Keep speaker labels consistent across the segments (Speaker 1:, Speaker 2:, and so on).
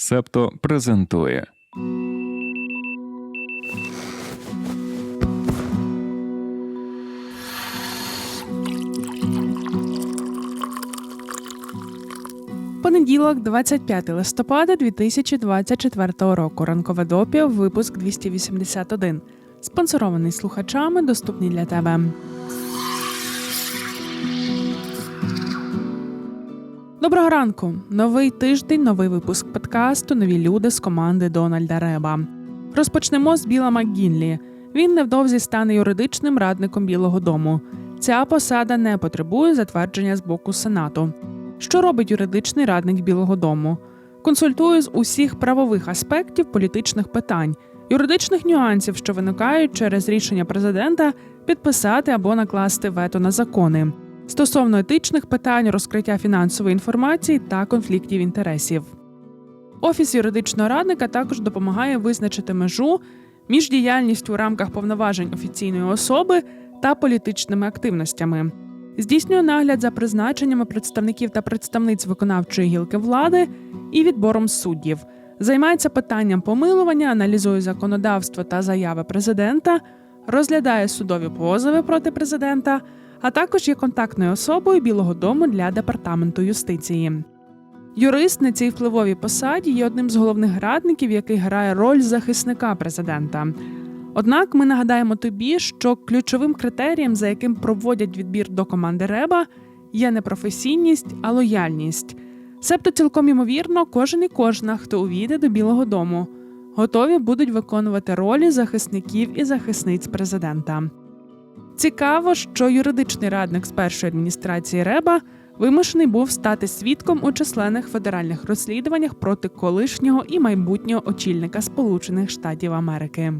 Speaker 1: Септо презентує.
Speaker 2: Понеділок, 25 листопада 2024 року. Ранкове допіо, випуск 281. Спонсорований слухачами, доступний для тебе. Доброго ранку! Новий тиждень, новий випуск подкасту. Нові люди з команди Дональда Реба. Розпочнемо з Біла МакГінлі. Він невдовзі стане юридичним радником Білого Дому. Ця посада не потребує затвердження з боку Сенату. Що робить юридичний радник Білого Дому? Консультує з усіх правових аспектів політичних питань, юридичних нюансів, що виникають через рішення президента підписати або накласти вето на закони, стосовно етичних питань, розкриття фінансової інформації та конфліктів інтересів. Офіс юридичного радника також допомагає визначити межу між діяльністю у рамках повноважень офіційної особи та політичними активностями здійснює нагляд за призначеннями представників та представниць виконавчої гілки влади і відбором суддів, займається питанням помилування, аналізує законодавство та заяви президента, розглядає судові позови проти президента, а також є контактною особою Білого Дому для департаменту юстиції. Юрист на цій впливовій посаді є одним з головних радників, який грає роль захисника президента. Однак ми нагадаємо тобі, що ключовим критерієм, за яким проводять відбір до команди Реба, є не професійність, а лояльність. Себто цілком ймовірно, кожен і кожна, хто увійде до Білого Дому, готові будуть виконувати ролі захисників і захисниць президента. Цікаво, що юридичний радник з першої адміністрації Реба вимушений був стати свідком у численних федеральних розслідуваннях проти колишнього і майбутнього очільника Сполучених Штатів Америки.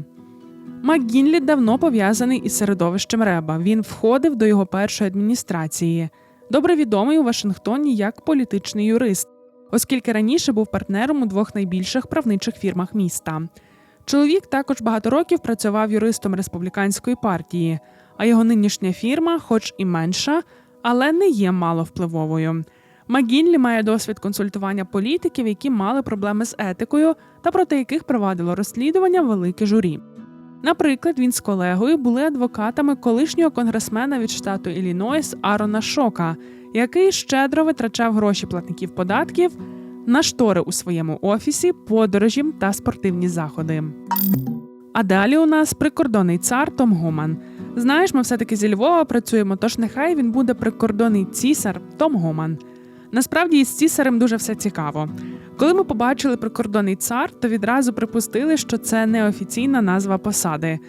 Speaker 2: МакГінлі давно пов'язаний із середовищем Реба. Він входив до його першої адміністрації. Добре відомий у Вашингтоні як політичний юрист, оскільки раніше був партнером у двох найбільших правничих фірмах міста. Чоловік також багато років працював юристом республіканської партії, а його нинішня фірма, хоч і менша, але не є маловпливовою. МакГінлі має досвід консультування політиків, які мали проблеми з етикою та проти яких провадило розслідування велике журі. Наприклад, він з колегою були адвокатами колишнього конгресмена від штату Іллінойс Арона Шока, який щедро витрачав гроші платників податків на штори у своєму офісі, подорожі та спортивні заходи. А далі у нас прикордонний цар Том Гоман. Знаєш, ми все-таки зі Львова працюємо, тож нехай він буде прикордонний цісар Том Гоман. Насправді із цісарем дуже все цікаво. Коли ми побачили прикордонний цар, то відразу припустили, що це неофіційна назва посади.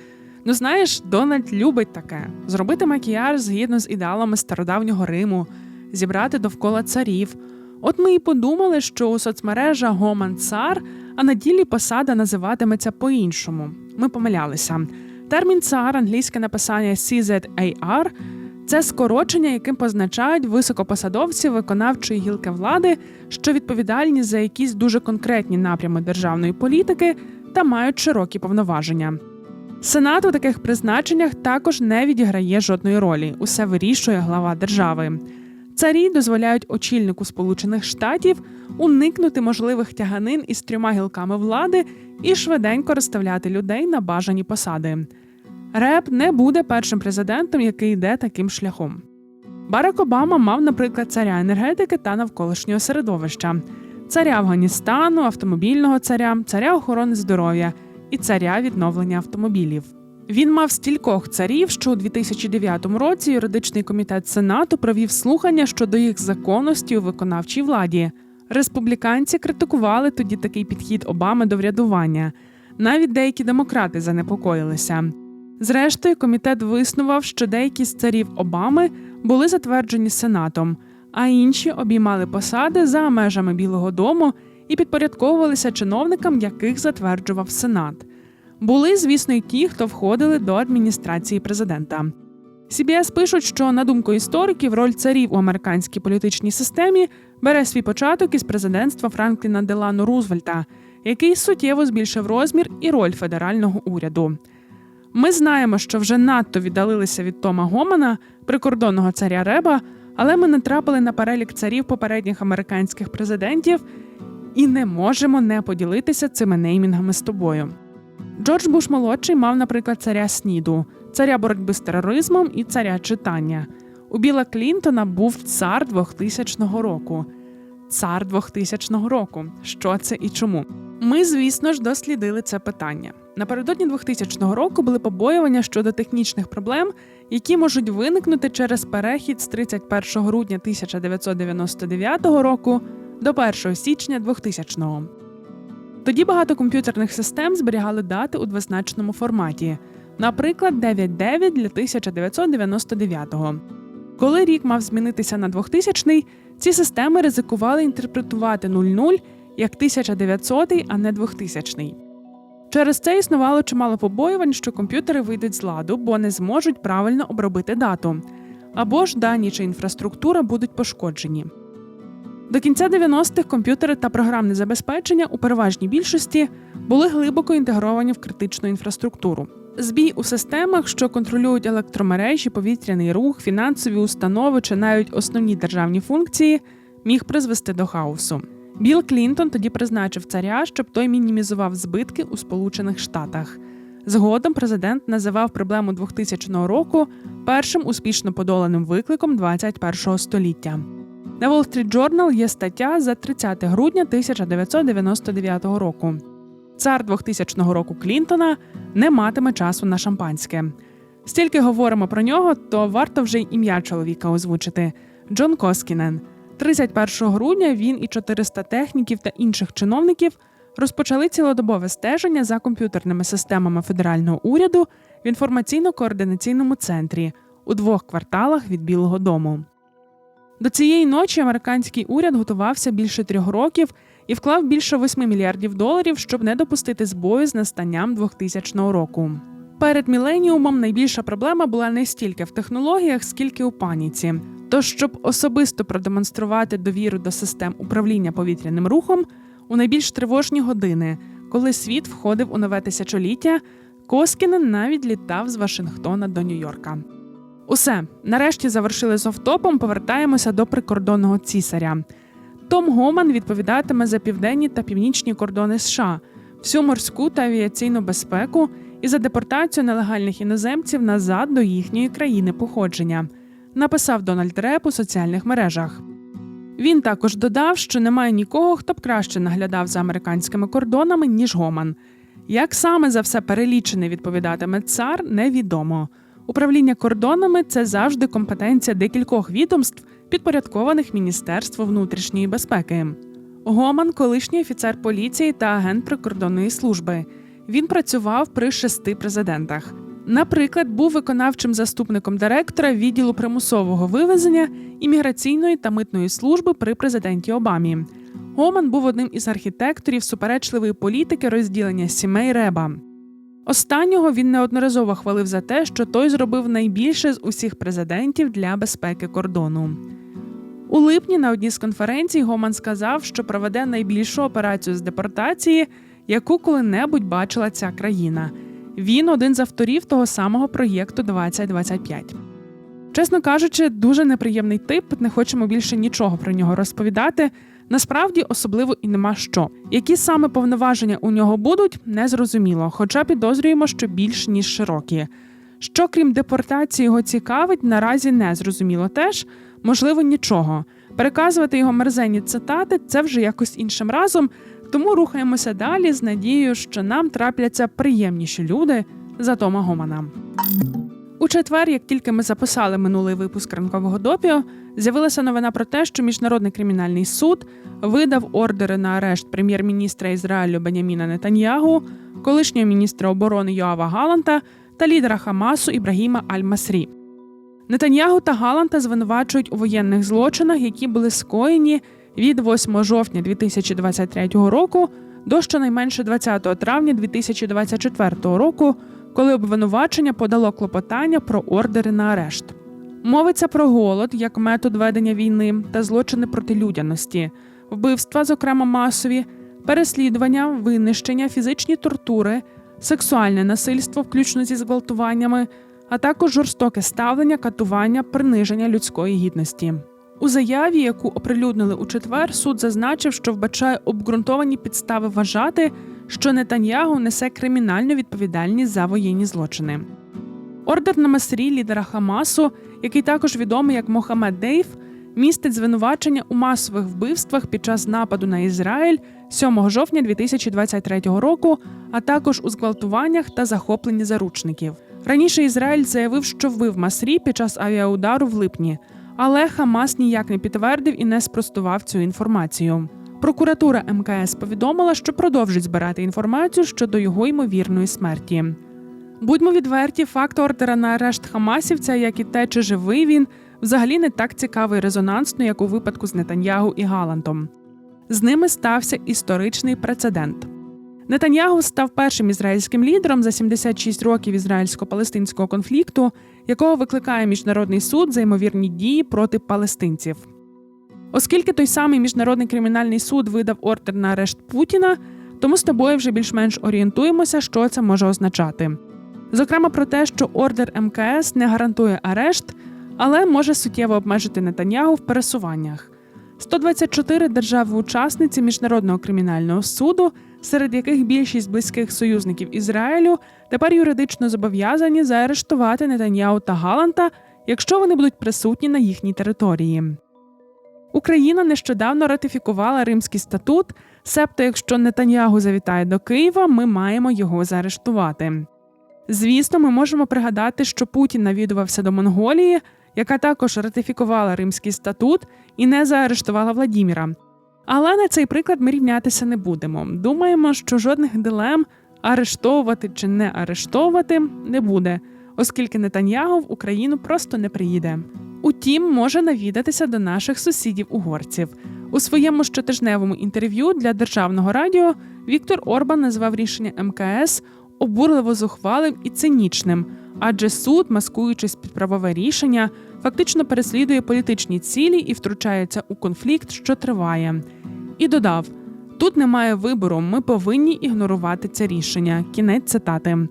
Speaker 2: Ну знаєш, Дональд любить таке: зробити макіяж згідно з ідеалами стародавнього Риму, зібрати довкола царів. От ми і подумали, що у соцмережа Гоман Цар, а на ділі посада називатиметься по-іншому. Ми помилялися. Термін цар, англійське написання CZAR – це скорочення, яким позначають високопосадовці виконавчої гілки влади, що відповідальні за якісь дуже конкретні напрями державної політики та мають широкі повноваження. Сенат у таких призначеннях також не відіграє жодної ролі. Усе вирішує глава держави. Царі дозволяють очільнику Сполучених Штатів уникнути можливих тяганин із трьома гілками влади і швиденько розставляти людей на бажані посади. Реп не буде першим президентом, який йде таким шляхом. Барак Обама мав, наприклад, царя енергетики та навколишнього середовища, царя Афганістану, автомобільного царя, царя охорони здоров'я і царя відновлення автомобілів. Він мав стількох царів, що у 2009 році юридичний комітет Сенату провів слухання щодо їх законності у виконавчій владі. Республіканці критикували тоді такий підхід Обами до врядування. Навіть деякі демократи занепокоїлися. Зрештою, комітет виснував, що деякі з царів Обами були затверджені Сенатом, а інші обіймали посади за межами Білого Дому і підпорядковувалися чиновникам, яких затверджував Сенат. Були, звісно, й ті, хто входили до адміністрації президента. CBS пишуть, що на думку істориків, роль царів у американській політичній системі бере свій початок із президентства Франкліна Делану Рузвельта, який суттєво збільшив розмір і роль федерального уряду. Ми знаємо, що вже надто віддалилися від Тома Гомана, прикордонного царя Реба, але ми натрапили на перелік царів попередніх американських президентів і не можемо не поділитися цими неймінгами з тобою. Джордж Буш молодший мав, наприклад, царя Сніду, царя боротьби з тероризмом і царя читання. У Біла Клінтона був цар 2000 року. Цар 2000 року. Що це і чому? Ми, звісно ж, дослідили це питання. Напередодні 2000 року були побоювання щодо технічних проблем, які можуть виникнути через перехід з 31 грудня 1999 року до 1 січня 2000-го. Тоді багато комп'ютерних систем зберігали дати у двозначному форматі, наприклад, 99 для 1999-го. Коли рік мав змінитися на 2000-й, ці системи ризикували інтерпретувати 00 як 1900, а не 2000. Через це існувало чимало побоювань, що комп'ютери вийдуть з ладу, бо не зможуть правильно обробити дату, або ж дані чи інфраструктура будуть пошкоджені. До кінця 90-х комп'ютери та програмне забезпечення у переважній більшості були глибоко інтегровані в критичну інфраструктуру. Збій у системах, що контролюють електромережі, повітряний рух, фінансові установи чи навіть основні державні функції, міг призвести до хаосу. Білл Клінтон тоді призначив царя, щоб той мінімізував збитки у Сполучених Штатах. Згодом президент називав проблему 2000 року першим успішно подоланим викликом 21 століття. На Wall Street Journal є стаття за 30 грудня 1999 року. Цар 2000 року Клінтона не матиме часу на шампанське. Стільки говоримо про нього, то варто вже й ім'я чоловіка озвучити Джон Коскінен. 31 грудня він і 400 техніків та інших чиновників розпочали цілодобове стеження за комп'ютерними системами федерального уряду в інформаційно-координаційному центрі у двох кварталах від Білого Дому. До цієї ночі американський уряд готувався більше трьох років і вклав більше 8 мільярдів доларів, щоб не допустити збою з настанням 2000 року. Перед міленіумом найбільша проблема була не стільки в технологіях, скільки у паніці. Тож, щоб особисто продемонструвати довіру до систем управління повітряним рухом у найбільш тривожні години, коли світ входив у нове тисячоліття, Коскінен навіть літав з Вашингтона до Нью-Йорка. Усе нарешті завершили з офтопом. Повертаємося до прикордонного цісаря. Том Гоман відповідатиме за південні та північні кордони США, всю морську та авіаційну безпеку і за депортацію нелегальних іноземців назад до їхньої країни походження. Написав Дональд Реп у соціальних мережах. Він також додав, що немає нікого, хто б краще наглядав за американськими кордонами, ніж Гоман. Як саме за все перелічене відповідатиме цар, невідомо. Управління кордонами це завжди компетенція декількох відомств, підпорядкованих Міністерству внутрішньої безпеки. Гоман, колишній офіцер поліції та агент прикордонної служби. Він працював при шести президентах. Наприклад, був виконавчим заступником директора відділу примусового вивезення імміграційної та митної служби при президенті Обамі. Гоман був одним із архітекторів суперечливої політики розділення сімей Реба. Останнього він неодноразово хвалив за те, що той зробив найбільше з усіх президентів для безпеки кордону. У липні на одній з конференцій Гоман сказав, що проведе найбільшу операцію з депортації, яку коли-небудь бачила ця країна. Він один з авторів того самого проєкту 2025. Чесно кажучи, дуже неприємний тип. Не хочемо більше нічого про нього розповідати. Насправді особливо і нема що. Які саме повноваження у нього будуть, незрозуміло, хоча підозрюємо, що більш ніж широкі. Що крім депортації його цікавить, наразі не зрозуміло теж, можливо, нічого. Переказувати його мерзенні цитати це вже якось іншим разом, тому рухаємося далі з надією, що нам трапляться приємніші люди за Тома Гомана. У четвер, як тільки ми записали минулий випуск ранкового допіо, з'явилася новина про те, що міжнародний кримінальний суд видав ордери на арешт прем'єр-міністра Ізраїлю Беняміна Нетаньягу, колишнього міністра оборони Йоава Галанта та лідера Хамасу Ібрагіма Аль-Масрі. Нетаньягу та Галанта звинувачують у воєнних злочинах, які були скоєні від 8 жовтня 2023 року до щонайменше 20 травня 2024 року, коли обвинувачення подало клопотання про ордери на арешт. Мовиться про голод як метод ведення війни та злочини проти людяності, вбивства, зокрема масові, переслідування, винищення, фізичні тортури, сексуальне насильство, включно зі зґвалтуваннями, а також жорстоке ставлення, катування, приниження людської гідності. У заяві, яку оприлюднили у четвер, суд зазначив, що вбачає обґрунтовані підстави вважати, що Нетаньягу несе кримінальну відповідальність за воєнні злочини. Ордер на Масрі лідера Хамасу, який також відомий як Мохамед Дейв, містить звинувачення у масових вбивствах під час нападу на Ізраїль 7 жовтня 2023 року, а також у зґвалтуваннях та захопленні заручників. Раніше Ізраїль заявив, що вбив Масрі під час авіаудару в липні, але Хамас ніяк не підтвердив і не спростував цю інформацію. Прокуратура МКС повідомила, що продовжить збирати інформацію щодо його ймовірної смерті. Будьмо відверті, факт ордера на арешт Хамасівця, як і те, чи живий він, взагалі не так цікавий резонансно, як у випадку з Нетаньягу і Галантом. З ними стався історичний прецедент. Нетаньягу став першим ізраїльським лідером за 76 років ізраїльсько-палестинського конфлікту, якого викликає міжнародний суд за ймовірні дії проти палестинців. Оскільки той самий міжнародний кримінальний суд видав ордер на арешт Путіна, то ми з тобою вже більш-менш орієнтуємося, що це може означати. Зокрема, про те, що ордер МКС не гарантує арешт, але може суттєво обмежити Нетаньягу в пересуваннях. 124 держави-учасниці міжнародного кримінального суду, серед яких більшість близьких союзників Ізраїлю, тепер юридично зобов'язані заарештувати Нетаньяу та Галанта, якщо вони будуть присутні на їхній території. Україна нещодавно ратифікувала Римський статут, себто, якщо Нетаньягу завітає до Києва, ми маємо його заарештувати. Звісно, ми можемо пригадати, що Путін навідувався до Монголії, яка також ратифікувала Римський статут і не заарештувала Владіміра. Але на цей приклад ми рівнятися не будемо. Думаємо, що жодних дилем арештовувати чи не арештовувати не буде, оскільки Нетаньягу в Україну просто не приїде. Утім, може навідатися до наших сусідів-угорців. У своєму щотижневому інтерв'ю для державного радіо Віктор Орбан назвав рішення МКС обурливо зухвалим і цинічним, адже суд, маскуючись під правове рішення, фактично переслідує політичні цілі і втручається у конфлікт, що триває. І додав: тут немає вибору, ми повинні ігнорувати це рішення. Кінець цитати.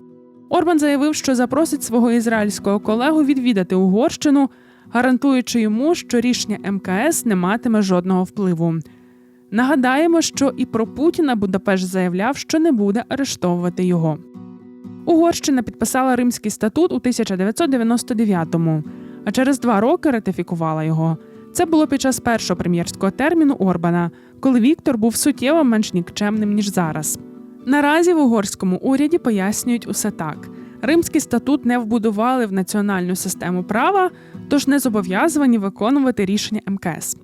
Speaker 2: Орбан заявив, що запросить свого ізраїльського колегу відвідати Угорщину, гарантуючи йому, що рішення МКС не матиме жодного впливу. Нагадаємо, що і про Путіна Будапешт заявляв, що не буде арештовувати його. Угорщина підписала Римський статут у 1999-му, а через два роки ратифікувала його. Це було під час першого прем'єрського терміну Орбана, коли Віктор був суттєво менш нікчемним ніж зараз. Наразі в угорському уряді пояснюють усе так: Римський статут не вбудували в національну систему права, тож не зобов'язані виконувати рішення МКС.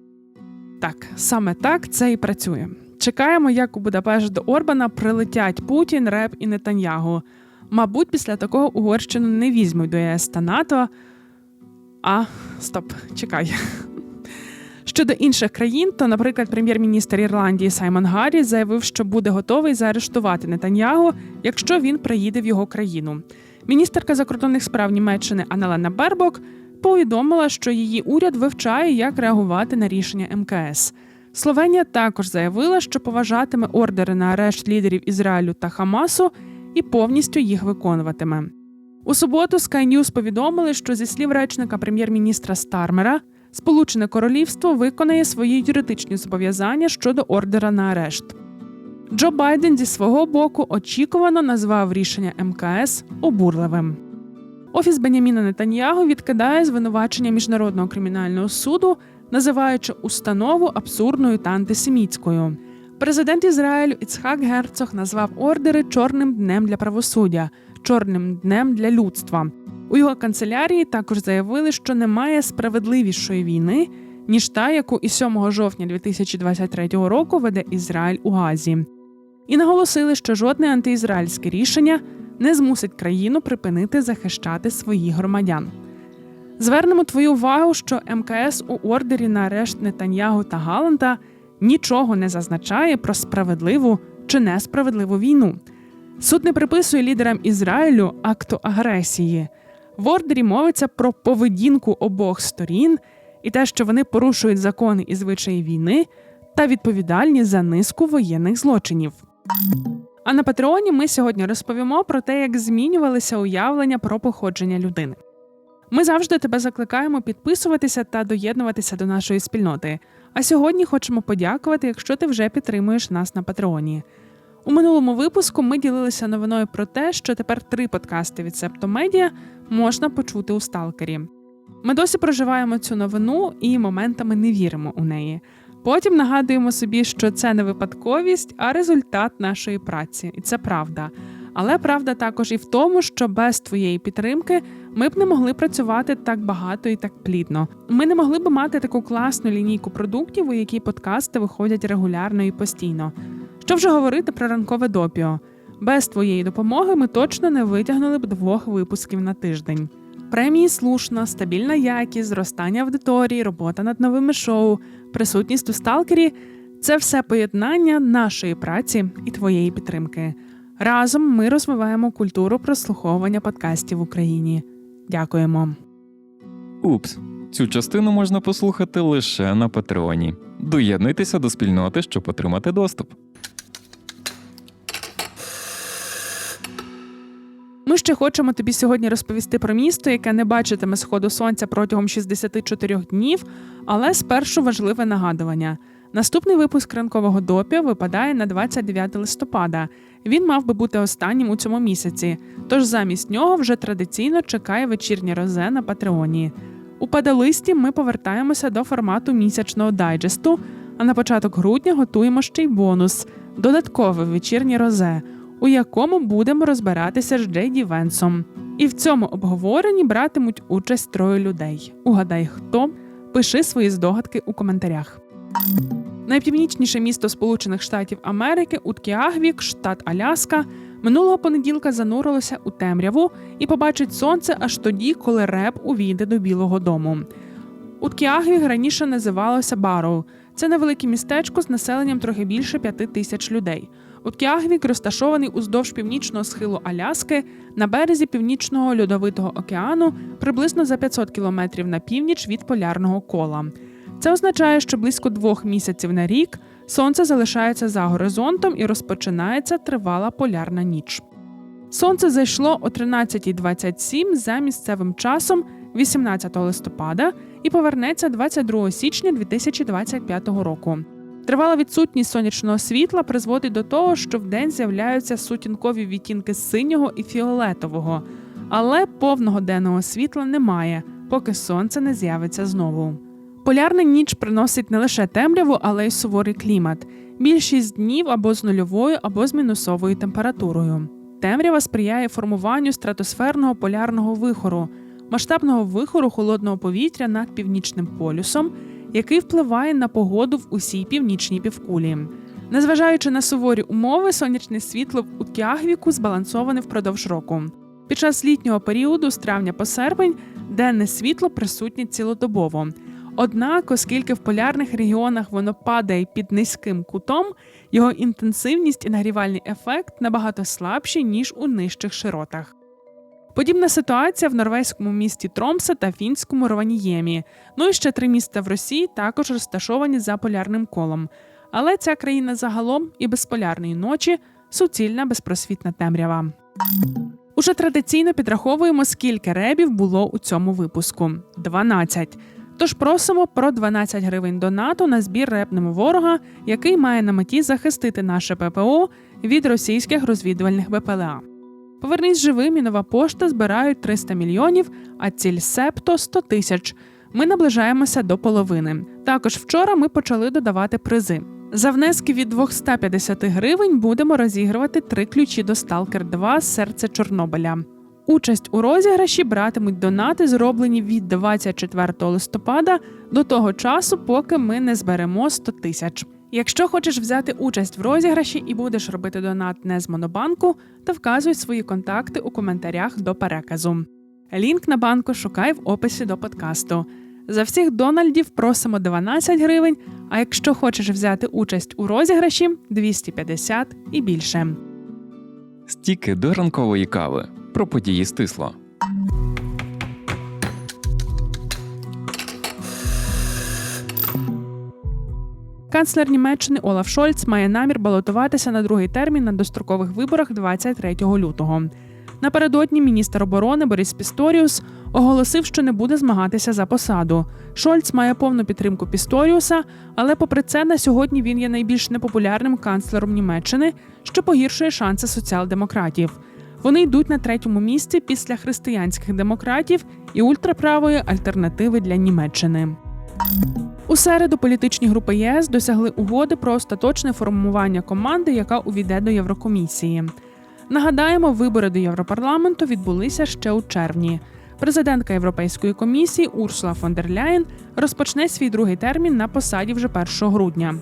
Speaker 2: Так, саме так це і працює. Чекаємо, як у Будапешт до Орбана прилетять Путін, Реп і Нетаньягу. Мабуть, після такого Угорщину не візьмуть до ЄС та НАТО. А, стоп, чекай. Щодо інших країн, то, наприклад, прем'єр-міністр Ірландії Саймон Гаррі заявив, що буде готовий заарештувати Нетаньягу, якщо він приїде в його країну. Міністерка закордонних справ Німеччини Анелена Бербок повідомила, що її уряд вивчає, як реагувати на рішення МКС. Словенія також заявила, що поважатиме ордери на арешт лідерів Ізраїлю та Хамасу і повністю їх виконуватиме. У суботу Sky News повідомили, що зі слів речника прем'єр-міністра Стармера, Сполучене Королівство виконає свої юридичні зобов'язання щодо ордера на арешт. Джо Байден зі свого боку очікувано назвав рішення МКС обурливим. Офіс Беняміна Нетаньягу відкидає звинувачення міжнародного кримінального суду, називаючи установу абсурдною та антисемітською. Президент Ізраїлю Іцхак Герцог назвав ордери чорним днем для правосуддя, чорним днем для людства. У його канцелярії також заявили, що немає справедливішої війни, ніж та, яку і 7 жовтня 2023 року веде Ізраїль у Газі, і наголосили, що жодне антиізраїльське рішення не змусить країну припинити захищати своїх громадян. Звернемо твою увагу, що МКС у ордері на арешт Нетаньягу та Галанта нічого не зазначає про справедливу чи несправедливу війну. Суд не приписує лідерам Ізраїлю акту агресії. В ордері мовиться про поведінку обох сторін і те, що вони порушують закони і звичаї війни та відповідальні за низку воєнних злочинів. А на Патреоні ми сьогодні розповімо про те, як змінювалися уявлення про походження людини. Ми завжди тебе закликаємо підписуватися та доєднуватися до нашої спільноти. А сьогодні хочемо подякувати, якщо ти вже підтримуєш нас на Патреоні. У минулому випуску ми ділилися новиною про те, що тепер три подкасти від Септомедіа можна почути у сталкері. Ми досі проживаємо цю новину і моментами не віримо у неї. Потім нагадуємо собі, що це не випадковість, а результат нашої праці, і це правда. Але правда також і в тому, що без твоєї підтримки ми б не могли працювати так багато і так плідно. Ми не могли б мати таку класну лінійку продуктів, у якій подкасти виходять регулярно і постійно. Що вже говорити про ранкове допіо? Без твоєї допомоги ми точно не витягнули б двох випусків на тиждень. Премії слушно, стабільна якість, зростання аудиторії, робота над новими шоу, присутність у сталкері це все поєднання нашої праці і твоєї підтримки. Разом ми розвиваємо культуру прослуховування подкастів в Україні. Дякуємо.
Speaker 1: Упс, цю частину можна послухати лише на Патреоні. Доєднуйтеся до спільноти, щоб отримати доступ.
Speaker 2: Ще хочемо тобі сьогодні розповісти про місто, яке не бачитиме сходу сонця протягом 64 днів, але спершу важливе нагадування. Наступний випуск ранкового допі випадає на 29 листопада. Він мав би бути останнім у цьому місяці, тож замість нього вже традиційно чекає вечірнє розе на Патреоні. У падалисті ми повертаємося до формату місячного дайджесту, а на початок грудня готуємо ще й бонус додаткове вечірнє розе, у якому будемо розбиратися з Джейді Венсом. І в цьому обговоренні братимуть участь троє людей. Угадай, хто? Пиши свої здогадки у коментарях. Найпівнічніше місто Сполучених Штатів Америки Уткіагвік, штат Аляска, минулого понеділка занурилося у темряву і побачить сонце аж тоді, коли реп увійде до Білого Дому. Уткіагвік раніше називалося Бароу. Це невелике містечко з населенням трохи більше п'яти тисяч людей. Уткіагвік розташований уздовж північного схилу Аляски на березі північного льодовитого океану, приблизно за 500 кілометрів на північ від полярного кола. Це означає, що близько двох місяців на рік сонце залишається за горизонтом і розпочинається тривала полярна ніч. Сонце зайшло о 13.27 за місцевим часом 18 листопада і повернеться 22 січня 2025 року. Тривала відсутність сонячного світла призводить до того, що вдень з'являються сутінкові відтінки синього і фіолетового, але повного денного світла немає, поки сонце не з'явиться знову. Полярна ніч приносить не лише темряву, але й суворий клімат. Більшість днів або з нульовою, або з мінусовою температурою. Темрява сприяє формуванню стратосферного полярного вихору, масштабного вихору холодного повітря над північним полюсом, який впливає на погоду в усій північній півкулі. Незважаючи на суворі умови, сонячне світло в Уткягвіку збалансоване впродовж року. Під час літнього періоду з травня по серпень денне світло присутнє цілодобово. Однак, оскільки в полярних регіонах воно падає під низьким кутом, його інтенсивність і нагрівальний ефект набагато слабші, ніж у нижчих широтах. Подібна ситуація в норвезькому місті Тромсе та фінському Рованіємі. Ну і ще три міста в Росії також розташовані за полярним колом. Але ця країна загалом і без полярної ночі суцільна безпросвітна темрява. Уже традиційно підраховуємо, скільки ребів було у цьому випуску 12. Тож просимо про 12 гривень донату на збір репнемо ворога, який має на меті захистити наше ППО від російських розвідувальних БПЛА. Повернись живим і нова пошта збирають 300 мільйонів, а ціль септо 100 тисяч. Ми наближаємося до половини. Також вчора ми почали додавати призи. За внески від 250 гривень будемо розігрувати три ключі до Stalker 2 Серце Чорнобиля. Участь у розіграші братимуть донати, зроблені від 24 листопада до того часу, поки ми не зберемо 100 тисяч. Якщо хочеш взяти участь в розіграші і будеш робити донат не з монобанку, то вказуй свої контакти у коментарях до переказу. Лінк на банку шукай в описі до подкасту. За всіх Дональдів просимо 12 гривень, а якщо хочеш взяти участь у розіграші 250 і більше.
Speaker 1: Стіки до ранкової кави. Про події стисло.
Speaker 2: Канцлер Німеччини Олаф Шольц має намір балотуватися на другий термін на дострокових виборах 23 лютого. Напередодні міністр оборони Борис Пісторіус оголосив, що не буде змагатися за посаду. Шольц має повну підтримку Пісторіуса, але попри це на сьогодні він є найбільш непопулярним канцлером Німеччини, що погіршує шанси соціал-демократів. Вони йдуть на третьому місці після християнських демократів і ультраправої альтернативи для Німеччини. У середу політичні групи ЄС досягли угоди про остаточне формування команди, яка увійде до Єврокомісії. Нагадаємо, вибори до Європарламенту відбулися ще у червні. Президентка Європейської комісії Урсула фон дер Ляєн розпочне свій другий термін на посаді вже 1 грудня.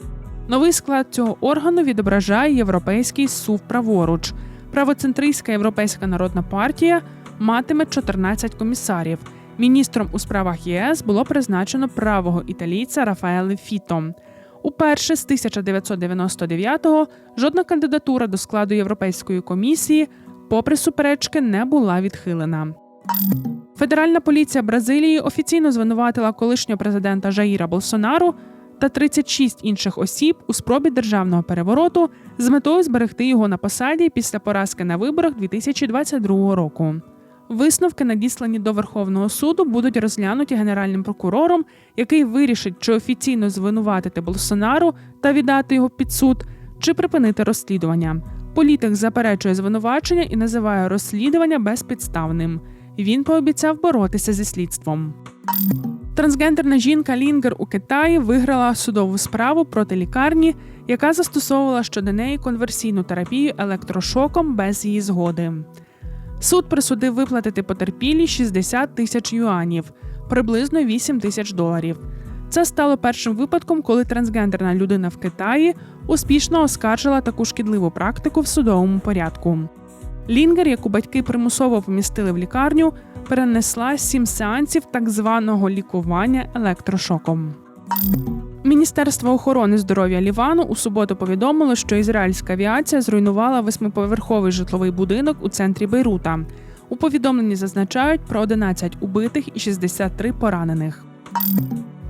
Speaker 2: Новий склад цього органу відображає європейський сув праворуч. Правоцентристська Європейська народна партія матиме 14 комісарів. Міністром у справах ЄС було призначено правого італійця Рафаеле Фіто. Уперше з 1999-го жодна кандидатура до складу Європейської комісії, попри суперечки, не була відхилена. Федеральна поліція Бразилії офіційно звинуватила колишнього президента Жаїра Болсонару та 36 інших осіб у спробі державного перевороту з метою зберегти його на посаді після поразки на виборах 2022 року. Висновки, надіслані до Верховного суду, будуть розглянуті генеральним прокурором, який вирішить, чи офіційно звинуватити Болсонару та віддати його під суд, чи припинити розслідування. Політик заперечує звинувачення і називає розслідування безпідставним. Він пообіцяв боротися зі слідством. Трансгендерна жінка Лінгер у Китаї виграла судову справу проти лікарні, яка застосовувала щодо неї конверсійну терапію електрошоком без її згоди. Суд присудив виплатити потерпілій 60 тисяч юанів, приблизно 8 тисяч доларів. Це стало першим випадком, коли трансгендерна людина в Китаї успішно оскаржила таку шкідливу практику в судовому порядку. Лінгер, яку батьки примусово помістили в лікарню, перенесла сім сеансів так званого лікування електрошоком. Міністерство охорони здоров'я Лівану у суботу повідомило, що ізраїльська авіація зруйнувала восьмиповерховий житловий будинок у центрі Бейрута. У повідомленні зазначають про 11 убитих і 63 поранених.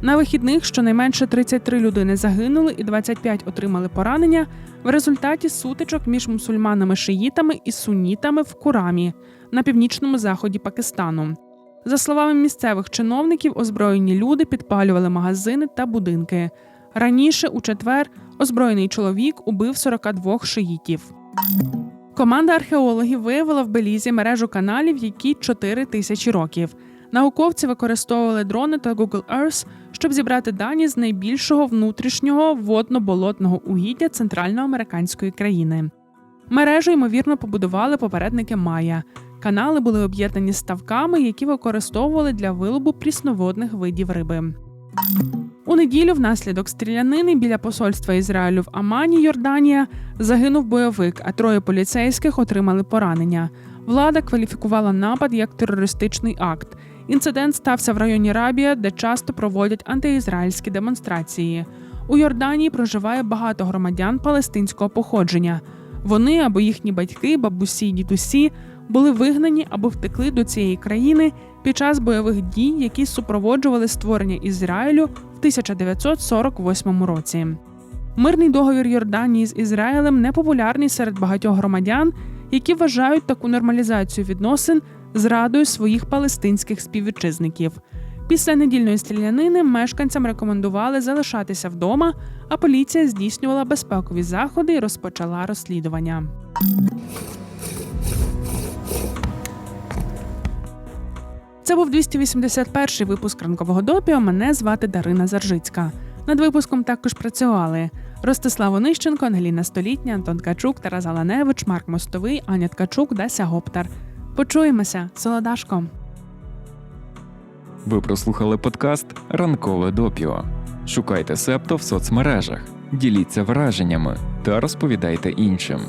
Speaker 2: На вихідних щонайменше 33 людини загинули і 25 отримали поранення в результаті сутичок між мусульманами-шиїтами і сунітами в Курамі на північному заході Пакистану. За словами місцевих чиновників, озброєні люди підпалювали магазини та будинки. Раніше, у четвер, озброєний чоловік убив 42 шиїтів. Команда археологів виявила в Белізі мережу каналів, які 4 тисячі років. Науковці використовували дрони та Google Earth, щоб зібрати дані з найбільшого внутрішнього водно-болотного угіддя центральноамериканської країни. Мережу ймовірно побудували попередники Майя. Канали були об'єднані ставками, які використовували для вилову прісноводних видів риби. У неділю внаслідок стрілянини біля посольства Ізраїлю в Амані, Йорданія, загинув бойовик, а троє поліцейських отримали поранення. Влада кваліфікувала напад як терористичний акт. Інцидент стався в районі Рабія, де часто проводять антиізраїльські демонстрації. У Йорданії проживає багато громадян палестинського походження. Вони або їхні батьки, бабусі дідусі були вигнані або втекли до цієї країни під час бойових дій, які супроводжували створення Ізраїлю в 1948 році. Мирний договір Йорданії з Ізраїлем непопулярний серед багатьох громадян, які вважають таку нормалізацію відносин зрадою своїх палестинських співвітчизників. Після недільної стрілянини мешканцям рекомендували залишатися вдома, а поліція здійснювала безпекові заходи і розпочала розслідування. Це був 281-й випуск ранкового допіо. Мене звати Дарина Заржицька. Над випуском також працювали Ростислав Онищенко, Ангеліна Столітня, Антон Качук, Тарас Галаневич, Марк Мостовий, Аня Ткачук, Дася Гоптар. Почуємося, солодашко.
Speaker 1: Ви прослухали подкаст Ранкове допіо. Шукайте Септо в соцмережах, діліться враженнями та розповідайте іншим.